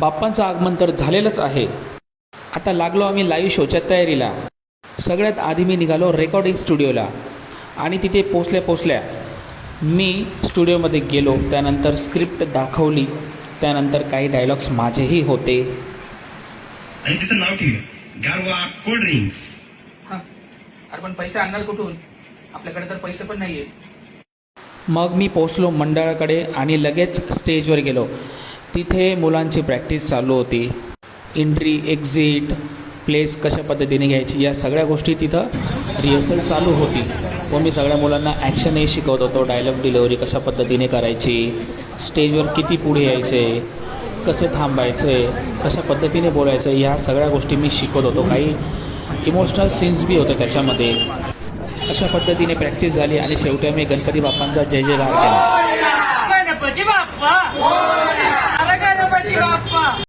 बाप्पांचं आगमन तर झालेलंच आहे. आता लागलो आम्ही लाईव्ह शोच्या तयारीला. सगळ्यात आधी मी निघालो रेकॉर्डिंग स्टुडिओला आणि तिथे पोचल्या पोचल्या मी स्टुडिओमध्ये गेलो. त्यानंतर स्क्रिप्ट दाखवली. त्यानंतर काही डायलॉग्स माझेही होते. आणि तिचं नाव ठेवलं. गारवा कोल्ड ड्रिंक्स अरे पण पैसे आणणार कुठून? आपल्याकडे तर पैसे पण नाहीये. मग मी पोचलो मंडळाकडे आणि लगेच स्टेजवर गेलो. तिथे मुलांची प्रॅक्टिस चालू होती. एंट्री एक्झिट प्लेस कशा पद्धतीने घ्यायची या सगळ्या गोष्टी तिथं रिहर्सल चालू होती. व मी सगळ्या मुलांना ॲक्शनही शिकवत होतो. डायलॉग डिलिव्हरी कशा पद्धतीने करायची स्टेजवर किती पुढे यायचे कसे थांबायचे कशा पद्धतीने बोलायचं ह्या सगळ्या गोष्टी मी शिकवत होतो. काही इमोशनल सीन्स बी होते त्याच्यामध्ये. अशा पद्धतीने प्रॅक्टिस झाली आणि शेवटी आम्ही गणपती बाप्पांचा जय जयकार केला. Europa!